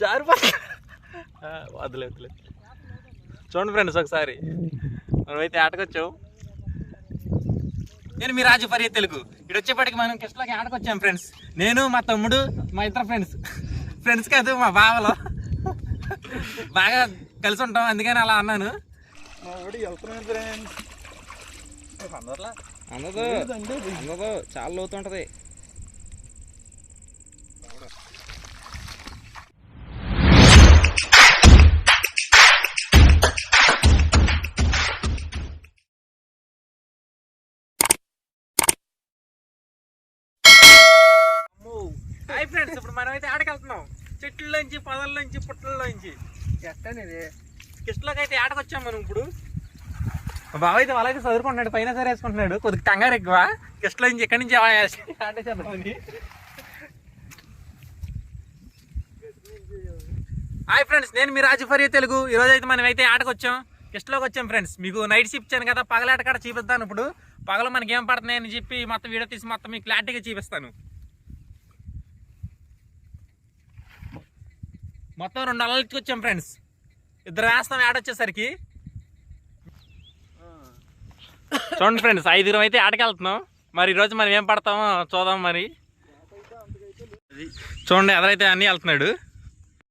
జారిపోతా వదిలే వదిలే చూడండి ఫ్రెండ్స్ ఒకసారి. మనమైతే ఆటకొచ్చాం. నేను మీ రాజు ఫరియే తెలుగు. ఇటు వచ్చేప్పటికి మనం కిష్టలోకి ఆటకొచ్చాం ఫ్రెండ్స్. నేను మా తమ్ముడు మా ఇద్దరు ఫ్రెండ్స్. ఫ్రెండ్స్ కాదు మా బావలు. బాగా కలిసి ఉంటాం అందుకని అలా అన్నాను. ఫ్రెండ్స్. అందదు అందదు చాలా లోతుంటది హాయ్ చెట్లలోంచి పొదల్లోంచి పుట్టల్లోంచి ఎట్టనిది? అయితే ఆటకొచ్చాం మనం ఇప్పుడు. బావ అయితే వాళ్ళైతే చదువుకుంటున్నాడు పైన సరే వేసుకుంటున్నాడు. కొద్దిగా కంగారు ఎక్కువ. కిష్టలో నుంచి ఎక్కడి నుంచి ఆటేసేద్దామని హాయ్ ఫ్రెండ్స్ నేను మీ రాజు ఫరియే తెలుగు. ఈ రోజు అయితే మనం అయితే ఆటకొచ్చాం కిష్టలోకి వచ్చాం ఫ్రెండ్స్. మీకు నైట్ షిఫ్ట్ ఇచ్చాను కదా పగలాట కాడ చూపిస్తాను ఇప్పుడు. పగల మనకి ఏం పడుతున్నాయని చెప్పి మొత్తం వీడియో తీసి మొత్తం మీకు క్లారిటీగా చూపిస్తాను. మొత్తం రెండు అలలకి వచ్చాం ఫ్రెండ్స్ ఇద్దరు వేస్తాం యాడ్ వచ్చేసరికి. చూడండి ఫ్రెండ్స్ ఐదుగురం అయితే ఆడకెళ్తున్నాం మరి ఈరోజు మనం ఏం పడతామో చూద్దాం మరి. చూడండి ఎదరైతే అన్నీ వెళ్తున్నాడు.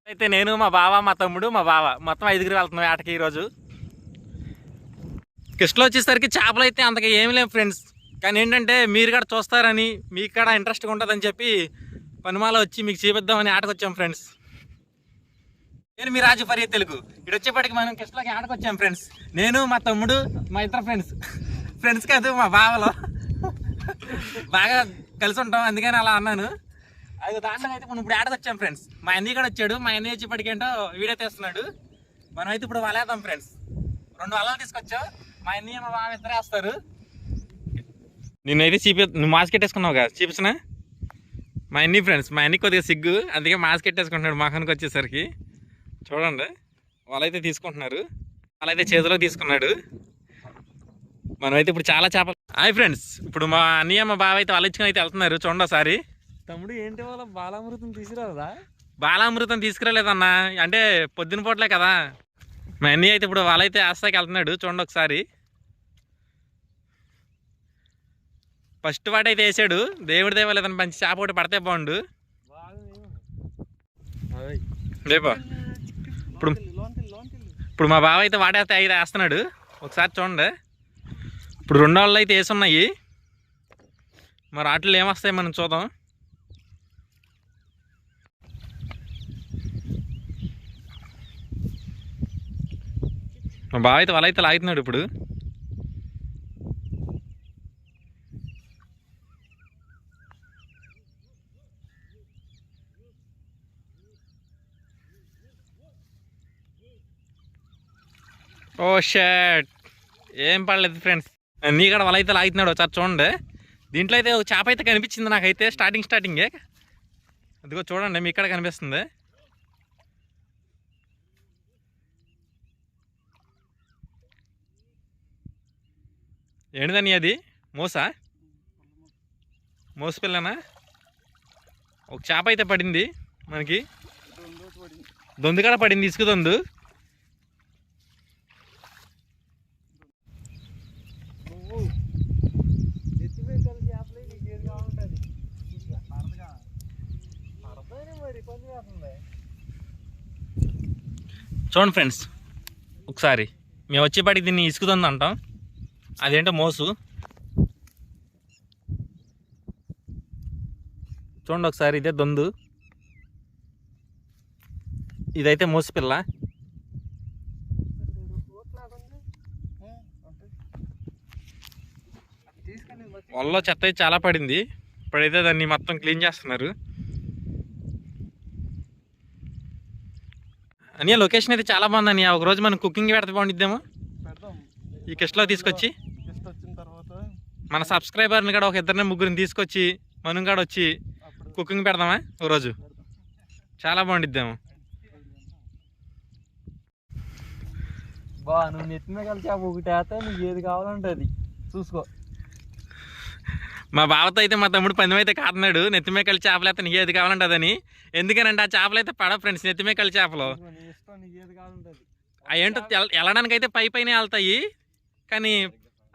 అయితే నేను మా బావ మా తమ్ముడు మా బావ. మొత్తం ఐదుగురు వెళ్తున్నాం ఆటకి ఈరోజు కృష్ణలో వచ్చేసరికి చేపలు అయితే అంతగా ఏమి లేవు ఫ్రెండ్స్ కానీ ఏంటంటే మీరు కూడా చూస్తారని మీకు కూడా ఇంట్రెస్ట్గా ఉంటుందని చెప్పి పనిమాల వచ్చి మీకు చూపిద్దామని ఆటకు వచ్చాం ఫ్రెండ్స్ నేను మీ రాజు పర్య తెలుగు. ఇక్కడ వచ్చేప్పటికి మనం కిష్టలోకి ఆడకొచ్చాం ఫ్రెండ్స్ నేను మా తమ్ముడు మా ఇద్దరు ఫ్రెండ్స్ ఫ్రెండ్స్ కాదు మా బావలో. బాగా కలిసి ఉంటాం అందుకని అలా అన్నాను. అది దాంట్లో అయితే మనం ఇప్పుడు ఆడకొచ్చాం ఫ్రెండ్స్ మా అన్నయ్య కూడా వచ్చాడు. మా అన్నయ్య వచ్చేప్పటికేంటో వీడియో తీస్తున్నాడు. మనం అయితే ఇప్పుడు వలేద్దాం ఫ్రెండ్స్ రెండు వలలు తీసుకొచ్చావు. మా అన్నయ్య మా బావ ఇద్దరే వేస్తారు. నిన్నైతే చూపి నువ్వు మాస్క్ పెట్టేసుకున్నావు కదా చూపించిన మా అన్ని ఫ్రెండ్స్ మా అన్ని కొద్దిగా సిగ్గు. అందుకే మాస్క్ పెట్టేసుకుంటున్నాడు మాకానికి వచ్చేసరికి. చూడండి. వాళ్ళైతే తీసుకుంటున్నారు. వాళ్ళైతే చేతిలో తీసుకున్నాడు. మనమైతే ఇప్పుడు చాలా చేపలు హాయ్ ఫ్రెండ్స్. ఇప్పుడు మా అన్నయ్య మా బావ అయితే వాళ్ళు ఇచ్చుకొని అయితే వెళ్తున్నారు. చూడండి ఒకసారి. తమ్ముడు ఏంటి వాళ్ళ బాలామృతం తీసుకురాదా బాలామృతం తీసుకురాలేదన్నా. అంటే పొద్దున పూటలే కదా. మా అన్నయ్య అయితే ఇప్పుడు వాళ్ళైతే ఆస్తాకి వెళ్తున్నాడు. చూడండి ఒకసారి. ఫస్ట్ వాడైతే వేసాడు. దేవుడి దేవ లేదని మంచి చేప ఒకటి పడితే బాగుండు. రేపా ఇప్పుడు ఇప్పుడు మా బావ అయితే వాడేస్తే ఐదు వేస్తున్నాడు. ఒకసారి చూడండి. ఇప్పుడు రెండు వాళ్ళు అయితే వేసున్నాయి మరి వాటిలో ఏమొస్తాయి మనం చూద్దాం. మా బావ అయితే వాళ్ళైతే లాగుతున్నాడు ఇప్పుడు. ఓ షర్ట్ ఏం పడలేదు ఫ్రెండ్స్. నీ కూడా వల అయితే లాగుతున్నాడు ఒకసారి చూడండి. దీంట్లో అయితే ఒక చేప అయితే కనిపించింది నాకైతే స్టార్టింగ్ స్టార్టింగే అదిగో చూడండి మీ ఇక్కడ కనిపిస్తుంది. ఏంటిదని అది? మోసా? మోస పిల్లనా? ఒక చేప అయితే పడింది మనకి. దొందు కూడా పడింది ఇసుక దొందు ఎత్తి మీద కలిసి చేపలే నీకు ఏది కావాలంటే పడదుగా పడతానే మరి పని చేస్తుంది చూడండి ఫ్రెండ్స్ ఒకసారి మేము వచ్చేపాటికి దీన్ని ఇసుకుతుంది అంటాం. అదేంటో మోసు. చూడండి ఒకసారి ఇదే దొందు ఇదైతే మోసు పిల్ల. వల్ల చెత్త అయితే చాలా పడింది. ఇప్పుడైతే దాన్ని మొత్తం క్లీన్ చేస్తున్నారు. అని లొకేషన్ అయితే చాలా బాగుంది అని ఒక రోజు మనం కుకింగ్ పెడితే బాగుండిద్దేమో? పెడదాం ఈ కిస్ట్లో తీసుకొచ్చి? టెస్ట్ వచ్చిన తర్వాత మన సబ్స్క్రైబర్ని కూడా ఒక ఇద్దరిని ముగ్గురిని తీసుకొచ్చి మనం కూడా వచ్చి కుకింగ్ పెడదామా? ఓ రోజు? చాలా బాగుండిద్దేమో. బా నువ్వు నెత్తిన కలిసి చేప ఒకటి వేస్తే నీకు ఏది కావాలంటే అది చూసుకో. మా బావతో అయితే మా తమ్ముడు పందెం అయితే కాతున్నాడు. నెత్తిమే కలిసి చేపలు అయితే నీకు ఏది కావాలంటే అదని ఎందుకనంటే ఆ చేపలు అయితే పడ ఫ్రెండ్స్ నెత్తిమే కలిసి చేపలు. ఏది. అవి ఏంటో తెల- వెళ్ళడానికి అయితే పై పైన వెళ్తాయి కానీ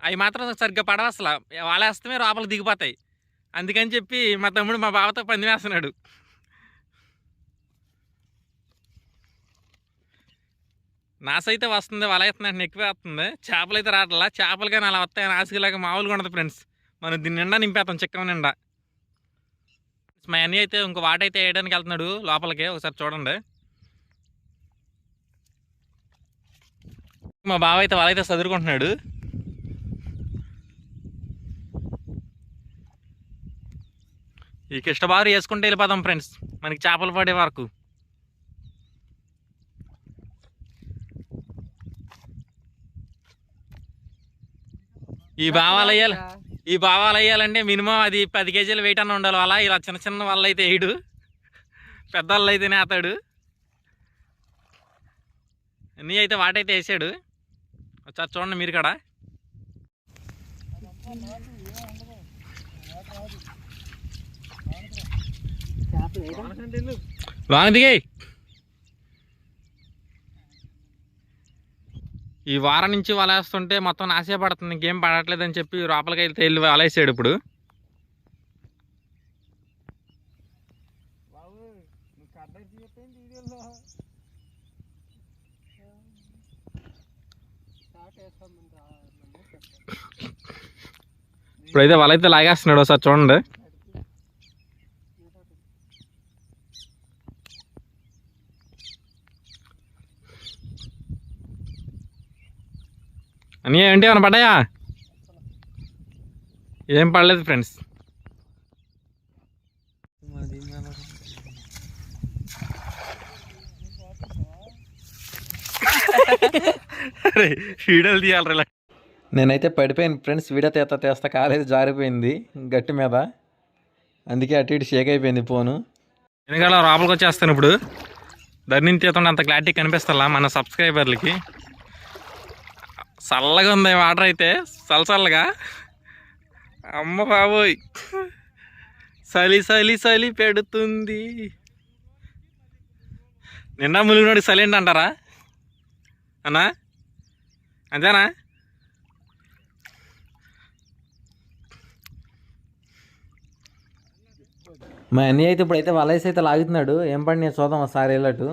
అవి మాత్రం సరిగ్గా పడవ అసలు. వాళ్ళేస్తమే లోపల దిగిపోతాయి. అందుకని చెప్పి మా తమ్ముడు మా బావతో పంది వేస్తున్నాడు. నాస అయితే వస్తుంది వల ఎత్తున్నట్టు ఎక్కువ వస్తుంది. చేపలు అయితే రావట్లా చేపలు కానీ అలా వస్తాయి నాసుగులాగా మామూలుగా ఉండదు ఫ్రెండ్స్. మనం దీని నిండా నింపేస్తాం చిక్కం నిండా. మా అన్నయ్య అయితే ఇంకో వాట అయితే వేయడానికి వెళ్తున్నాడు లోపలికి ఒకసారి చూడండి. మా బావ అయితే వాళ్ళైతే చదువుకుంటున్నాడు ఈ కృష్ణబారు వేసుకుంటే వెళ్ళిపోదాం ఫ్రెండ్స్. మనకి చేపలు పడే వరకు. ఈ భావాలు వేయాలి ఈ భావాలు వేయాలంటే మినిమం అది పది కేజీలు వెయిట్ అన్న ఉండాలి అలా ఇలా చిన్న చిన్న వాళ్ళు అయితే వేయడు. పెద్దవాళ్ళు అయితేనే నేతాడు. అన్నీ అయితే వాటైతే వేసాడు. వచ్చారు చూడండి మీరు కాడా? వానకంటే దిగాయి. ఈ వారం నుంచి వలేస్తుంటే మొత్తం నాశే పడుతుంది ఇంకేం పడట్లేదని చెప్పి లోపలికి వెళ్తే వెళ్ళి వలేసాడు ఇప్పుడు. బాబు నువ్వు కడ్డకి ఇప్పుడైతే వాళ్ళైతే లాగేస్తున్నాడు ఒకసారి చూడండి. అని ఏంటి ఏమైనా పడ్డాయా? ఏం పడలేదు ఫ్రెండ్స్ మాది మన అరే వీడియోలు తీయాలి నేనైతే పడిపోయాను ఫ్రెండ్స్ వీడియో తీస్తా తీస్తా కాలేదు జారిపోయింది గట్టి మీద. అందుకే అటు ఇటు షేక్ అయిపోయింది ఫోను. వెనకాల లోపలికి వచ్చేస్తాను ఇప్పుడు. ధర్నిని తీస్తుంటే అంత క్లారిటీ కనిపిస్తలా మన సబ్స్క్రైబర్లకి. చల్లగా ఉంది వాటర్ అయితే చల్ల చల్లగా. అమ్మ బాబోయ్. చలి చలి చలి పెడుతుంది. నిండా ములిగినోడి సైలెంట్ అంటారా? అన్నా? అంతేనా? మా అన్నయ్య అయితే ఇప్పుడైతే వలయస్ అయితే లాగుతున్నాడు. ఏం పడి నేను చూద్దాం ఒకసారి వెళ్ళట్టు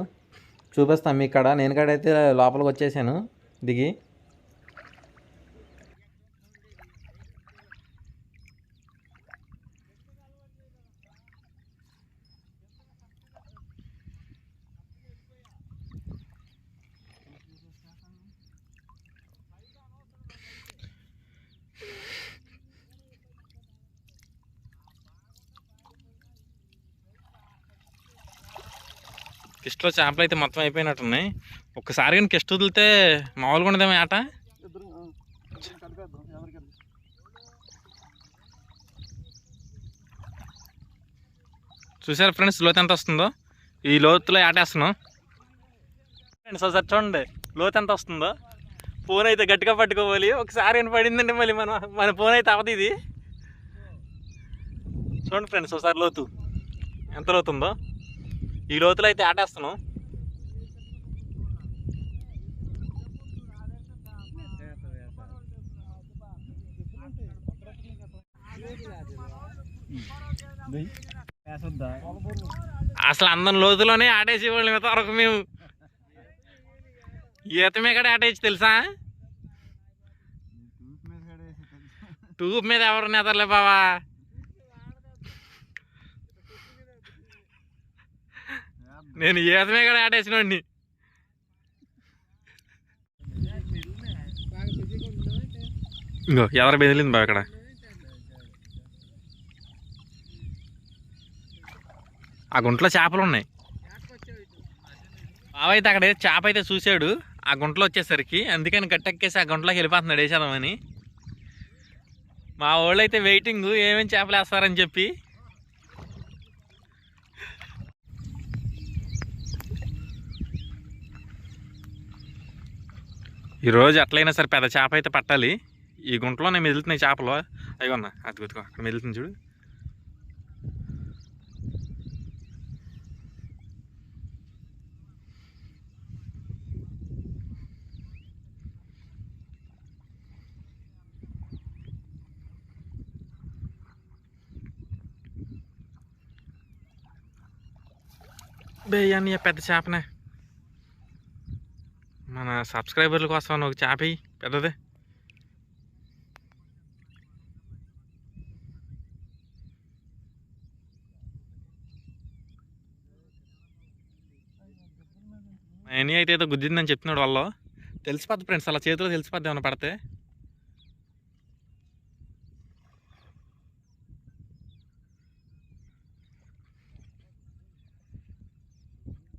చూపిస్తాను మీ కాడ. నేను కాడ అయితే లోపలికి వచ్చేసాను. దిగి. కిస్ట్లో చేపలు అయితే మొత్తం అయిపోయినట్టున్నాయి. ఒక్కసారి కానీ కిస్ట్ వదిలితే మామూలుగా ఉండదేమో ఆట? చూసారు ఫ్రెండ్స్ లోతు ఎంత వస్తుందో? ఈ లోతులో ఆటేస్తున్నాం ఫ్రెండ్స్ ఒకసారి చూడండి లోతు ఎంత వస్తుందో? ఫోన్ అయితే గట్టిగా పట్టుకోవాలి. ఒకసారి ఏం పడిందండి మళ్ళీ మన మన ఫోన్ అయితే అవదు ఇది. చూడండి ఫ్రెండ్స్ ఒకసారి లోతు. ఎంత లోతు ఉందో? ఈ లోతులో అయితే ఆటేస్తున్నాం. అసలు అందరం లోతులోనే ఆటేసేవాళ్ళం ఇంతవరకు మేము. ఈత మీద ఆటేసి తెలుసా? ట్యూబ్ మీద ఎవరు నెదర్లే బావా? నేను ఈత కూడా కూడా ఆటేసినోడిని ఇంకో ఎదర బెదిలింది బాగా అక్కడ ఆ గుంటలో చేపలు ఉన్నాయి. బావ అయితే అక్కడ చేప అయితే చూశాడు. ఆ గుంటలో వచ్చేసరికి అందుకని గట్టెక్కేసి ఆ గుంటలోకి వెళ్ళిపోతున్నాడు వేసేదామని మా వాళ్ళు అయితే వెయిటింగ్ ఏమేమి చేపలు వేస్తారని చెప్పి ఈరోజు ఎట్లయినా సరే పెద్ద చేప అయితే పట్టాలి. ఈ గుంటలోనే మెదులుతున్నాయి చేపలు. అయ్యో అది గుతుకో అక్కడ మెదులుతుంది చూడు. బేయాన్ని పెద్ద చేపనే. మన సబ్స్క్రైబర్ల కోసం ఒక చేప పెద్దది. ఎనీ అయితే ఏదో గుద్దిందని చెప్తున్నాడు వాళ్ళు తెలిసిపోద్ది ఫ్రెండ్స్ అలా చేతిలో తెలిసిపోద్ది ఏమైనా పడితే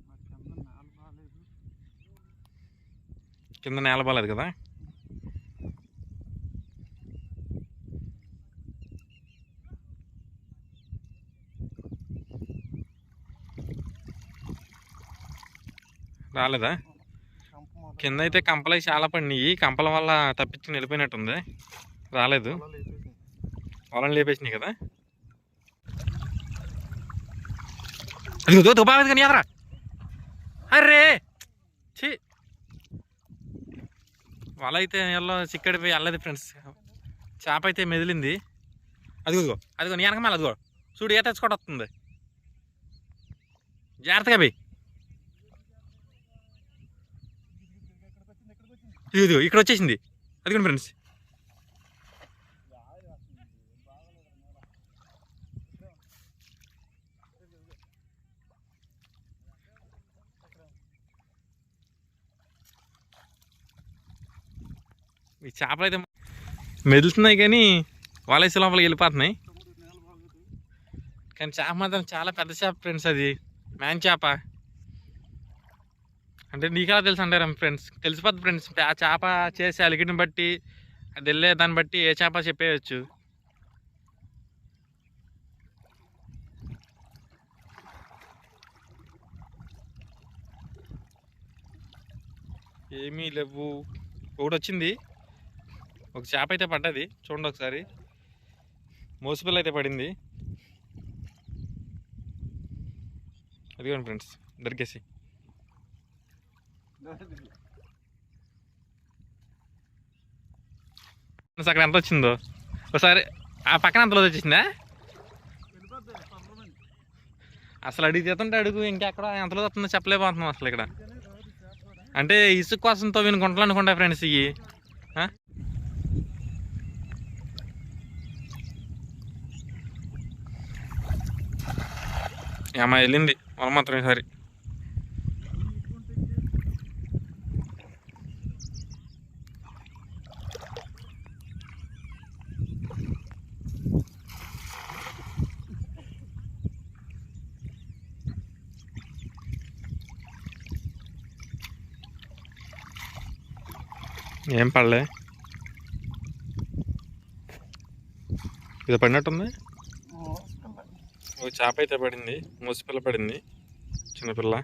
మరి కింద నేల బాగాలేదు కింద నేల బాలేదు కదా? రాలేదా? కింద అయితే కంపలు చాలా పడినాయి. కంపల వల్ల తప్పించుకుని వెళ్ళిపోయినట్టుంది రాలేదు. పొలం లేపేసినాయి కదా? అది దో కానీ అదరా అర్రే! వల అయితే నీళ్ళలో చిక్కడిపోయి వెళ్ళలేదు ఫ్రెండ్స్ చేప అయితే మెదిలింది. అదిగో అదిగో నీ వెనకమాల అదిగో. చూడు ఏ తెచ్చుకోవడం వస్తుంది. జాగ్రత్తగా పోయి ఇదిగో ఇక్కడ వచ్చేసింది. అదిగోండి ఫ్రెండ్స్ ఈ చేపలు అయితే మెదులుతున్నాయి కానీ వలేసి లోపలికి వెళ్ళిపోతున్నాయి. కానీ చేప మాత్రం చాలా పెద్ద చేప ఫ్రెండ్స్ అది. మ్యాన్ చేప. అంటే నీకెలా తెలుసు అంటారా ఫ్రెండ్స్? తెలిసిపోద్ది ఫ్రెండ్స్. ఆ చేప చేసే అలిగిని బట్టి అది వెళ్ళే దాన్ని బట్టి ఏ చేప చెప్పేయచ్చు. ఏమీ లేవు. ఒకటి వచ్చింది. ఒక చేప అయితే పడ్డది. చూడండి ఒకసారి. మోసపిల్ల అయితే పడింది. అదిగోండి ఫ్రెండ్స్ దొరికేసి. అక్కడ ఎంత వచ్చిందో? ఒకసారి ఆ పక్కన అంతలో వచ్చేసిందా అసలు అడిగి తీస్తుంటే అడుగు ఇంకెక్కడ ఎంతలో వస్తుందో చెప్పలేకపోతున్నాం అసలు ఇక్కడ. అంటే ఇసుక కోసం తవ్విన గుంటలు అనుకుంటా ఫ్రెండ్స్ ఇవి. ఏమా వెళ్ళింది? వాళ్ళు మాత్రం ఈసారి. ఏం పడలే. ఇది పడినట్టుంది? ఒక చేప అయితే పడింది మూసిపిల్ల పడింది చిన్నపిల్ల.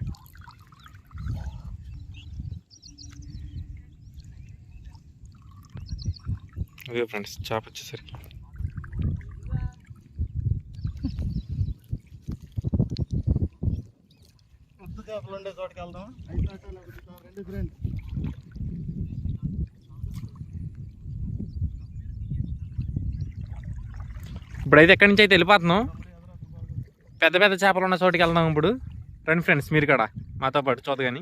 అదే ఫ్రెండ్స్ చేప వచ్చేసరికి. ముద్దు చేపలు ఉండే చోటుకి వెళ్దాం. అయితే రెండు ఫ్రెండ్ ఇప్పుడైతే ఎక్కడి నుంచి అయితే వెళ్ళిపోతున్నాం? పెద్ద పెద్ద చేపలు ఉన్న చోటుకి వెళ్దాం ఇప్పుడు. రండి ఫ్రెండ్స్ మీరు కూడా మాతో పాటు చూద్ద కానీ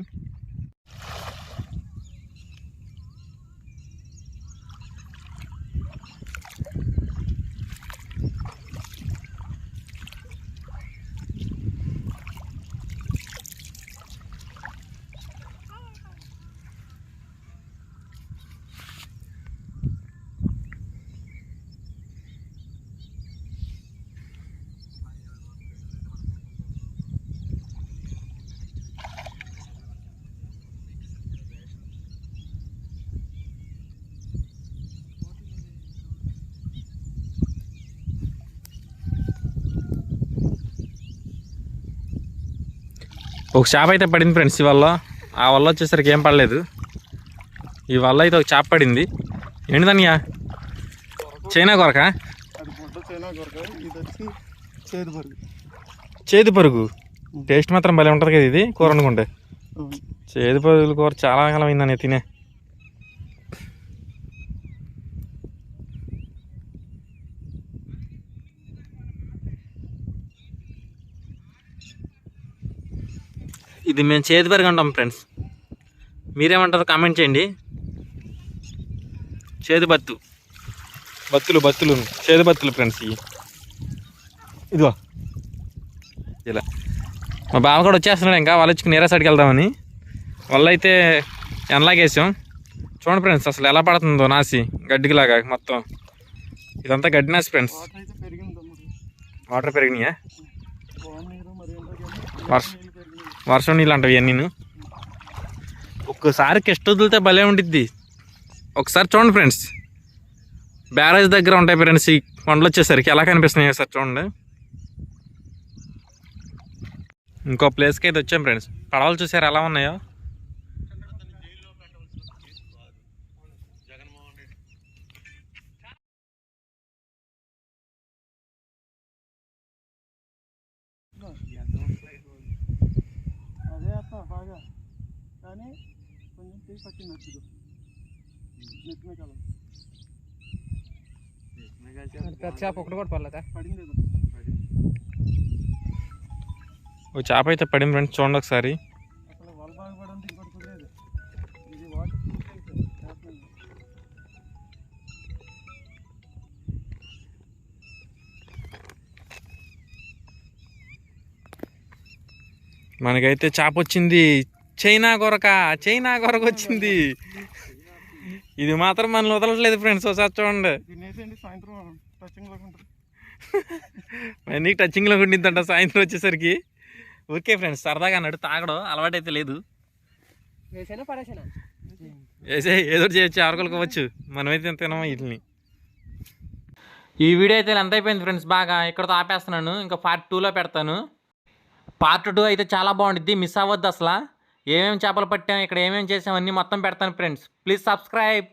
ఒక చేప అయితే పడింది ఫ్రెండ్స్ ఈ వల్ల. ఆ వల్ల వచ్చేసరికి ఏం పడలేదు. ఈ వల్ల అయితే ఒక చేప పడింది. ఏంటి దానియా చైనా కొరక? చేదు పరుగు. టేస్ట్ మాత్రం భలే ఉంటుంది కదా ఇది కూర అవును. చేదు పరుగుల కూర చాలా కాలం అయిందని తినే. ఇది మేము చేదు పరుగు అంటాం ఫ్రెండ్స్ మీరేమంటారు కామెంట్ చేయండి. చేదు బత్తు. బత్తులు బత్తులు చేదు బత్తులు ఫ్రెండ్స్ ఇవి. ఇదిగో. ఇలా. మా బావ కూడా వచ్చేస్తున్నాడు ఇంకా వాళ్ళు వచ్చి నీరా సైడ్కి వెళ్దామని. వల్ల అయితే ఎండలాగేసాం చూడండి ఫ్రెండ్స్ అసలు ఎలా పడుతుందో నాసి గడ్డికిలాగా మొత్తం. ఇదంతా గడ్డి నాసి ఫ్రెండ్స్ వాటర్ పెరిగినాయా వాన నీరు మరి ఏంటో కానీ వర్షం వర్షం నీళ్ళు అంటవి నేను ఒక్కసారి కెస్ట్ వదిలితే భలే ఉండిద్ది. ఒకసారి చూడండి ఫ్రెండ్స్. బ్యారేజ్ దగ్గర ఉంటాయి ఫ్రెండ్స్ ఈ కొండలు వచ్చేసరికి. ఎలా కనిపిస్తున్నాయి సార్ చూడండి. ఇంకో ప్లేస్కి అయితే వచ్చాం ఫ్రెండ్స్. పడవలు చూసారు? ఎలా ఉన్నాయో అదే అత్త బాగా కానీ కొంచెం తీసి పట్టింది చేప ఒకటి కూడా పడింది. ఒక చేప అయితే పడింది ఫ్రెండ్స్ చూడండి ఒకసారి. మనకైతే చేప వచ్చింది చైనా గొరక చైనా గొరక వచ్చింది. ఇది మాత్రం మనల్ని వదలట్లేదు ఫ్రెండ్స్ ఒకసారి చూడండి. నీకు టచింగ్లో ఉండిద్దంట సాయంత్రం వచ్చేసరికి. ఓకే ఫ్రెండ్స్ సరదాగా అన్నాడు తాగడం అలవాటైతే లేదు. వేసే ఏదో చేయొచ్చు ఆరుకోవచ్చు మనమైతే తినమా వీటిని. ఈ వీడియో అయితే ఎంత అయిపోయింది ఫ్రెండ్స్ బాగా ఇక్కడతో ఆపేస్తున్నాను. ఇంకా పార్ట్ టూలో పెడతాను. పార్ట్ టూ అయితే చాలా బాగుండిద్ది మిస్ అవ్వద్దు అసలు. ఏమేమి చేపలు పట్టాం ఇక్కడ ఏమేమి చేసాం అన్నీ మొత్తం పెడతాను ఫ్రెండ్స్ ప్లీజ్ సబ్స్క్రైబ్